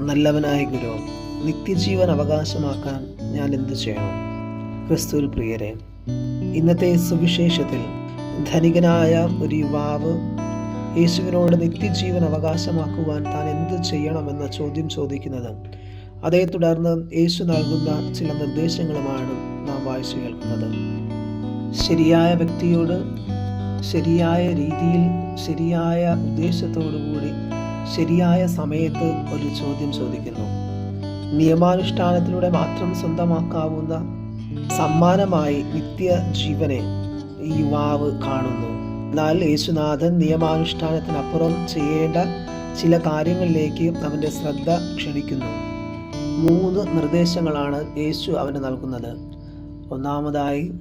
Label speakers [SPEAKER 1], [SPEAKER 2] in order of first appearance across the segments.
[SPEAKER 1] നല്ലവനായ ഗുരു നിത്യജീവൻ അവകാശമാക്കാൻ ഞാൻ എന്ത് ചെയ്യണം? ക്രിസ്തുവിൽ പ്രിയരെ ഇന്നത്തെ സുവിശേഷത്തിൽ ധനികനായ ഒരു യുവാവ് യേശുവിനോട് നിത്യജീവൻ അവകാശമാക്കുവാൻ താൻ എന്ത് ചെയ്യണമെന്ന ചോദ്യം ചോദിക്കുന്നത്. അതേ തുടർന്ന് യേശു നൽകുന്ന ചില നിർദ്ദേശങ്ങളുമാണ് നാം വായിച്ചു കേൾക്കുന്നത്. ശരിയായ വ്യക്തിയോട് ശരിയായ രീതിയിൽ ശരിയായ ഉദ്ദേശത്തോടുകൂടി ശരിയായ സമയത്ത് ഒരു ചോദ്യം ചോദിക്കുന്നു. നിയമാനുഷ്ഠാനത്തിലൂടെ മാത്രം സ്വന്തമാക്കാവുന്ന സമ്മാനമായി നിത്യ ജീവനെ യുവാവ് കാണുന്നു. എന്നാൽ യേശുനാഥൻ നിയമാനുഷ്ഠാനത്തിനപ്പുറം ചെയ്യേണ്ട ചില കാര്യങ്ങളിലേക്ക് അവന്റെ ശ്രദ്ധ ക്ഷണിക്കുന്നു. മൂന്ന് നിർദ്ദേശങ്ങളാണ് യേശു അവന് നൽകുന്നത്. ഒന്നാമതായി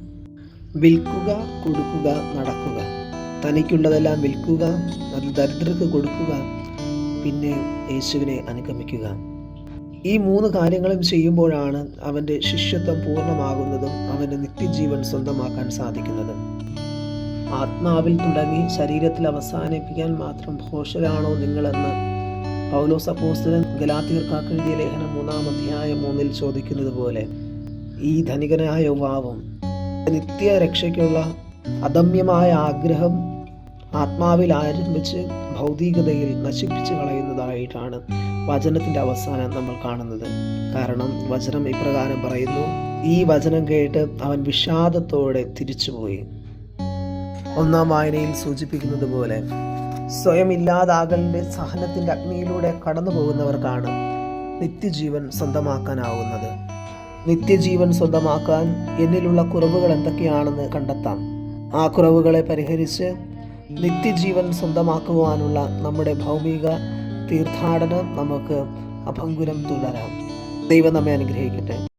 [SPEAKER 1] വിൽക്കുക കൊടുക്കുക നടക്കുക. തനിക്കുള്ളതെല്ലാം വിൽക്കുക അത് ദരിദ്രർക്ക് കൊടുക്കുക പിന്നെ യേശുവിനെ അനുഗമിക്കുക. ഈ മൂന്ന് കാര്യങ്ങളും ചെയ്യുമ്പോഴാണ് അവന്റെ ശിഷ്യത്വം പൂർണമാകുന്നതും അവന്റെ നിത്യജീവൻ സ്വന്തമാക്കാൻ സാധിക്കുന്നതും. ആത്മാവിൽ തുടങ്ങി ശരീരത്തിൽ അവസാനിപ്പിക്കാൻ മാത്രം ഭോഷരാണോ നിങ്ങളെന്ന് പൗലോസ് അപ്പോസ്തലൻ ഗലാത്തീർക്കാക്കെഴുതിയ ലേഖനം മൂന്നാം അധ്യായം മൂന്നിൽ ചോദിക്കുന്നത് പോലെ ഈ ധനികനായ യുവാവും നിത്യ രക്ഷയ്ക്കുള്ള അദമ്യമായ ആഗ്രഹം ആത്മാവിൽ ആരംഭിച്ച് ഭൗതികതയിൽ നശിപ്പിച്ചു കളയുന്നതായിട്ടാണ് വചനത്തിന്റെ അവസാനം നമ്മൾ കാണുന്നത്. കാരണം വചനം ഇപ്രകാരം പറയുന്നു ഈ വചനം കേട്ട് അവൻ വിഷാദത്തോടെ തിരിച്ചുപോയി. ഒന്നാം വായനയിൽ സൂചിപ്പിക്കുന്നത് പോലെ സ്വയം ഇല്ലാതാകലിന്റെ സഹനത്തിന്റെ അഗ്നിയിലൂടെ കടന്നു പോകുന്നവർക്കാണ് നിത്യജീവൻ സ്വന്തമാക്കാനാവുന്നത്. നിത്യജീവൻ സ്വന്തമാക്കാൻ എന്നിലുള്ള കുറവുകൾ എന്തൊക്കെയാണെന്ന് കണ്ടെത്താം. ആ കുറവുകളെ പരിഹരിച്ച് നിത്യജീവൻ സ്വന്തമാക്കുവാനുള്ള നമ്മുടെ ഭൗമിക തീർത്ഥാടനം നമുക്ക് അഭംഗുരം തുടരാം ദൈവം നമ്മെ അനുഗ്രഹിക്കട്ടെ.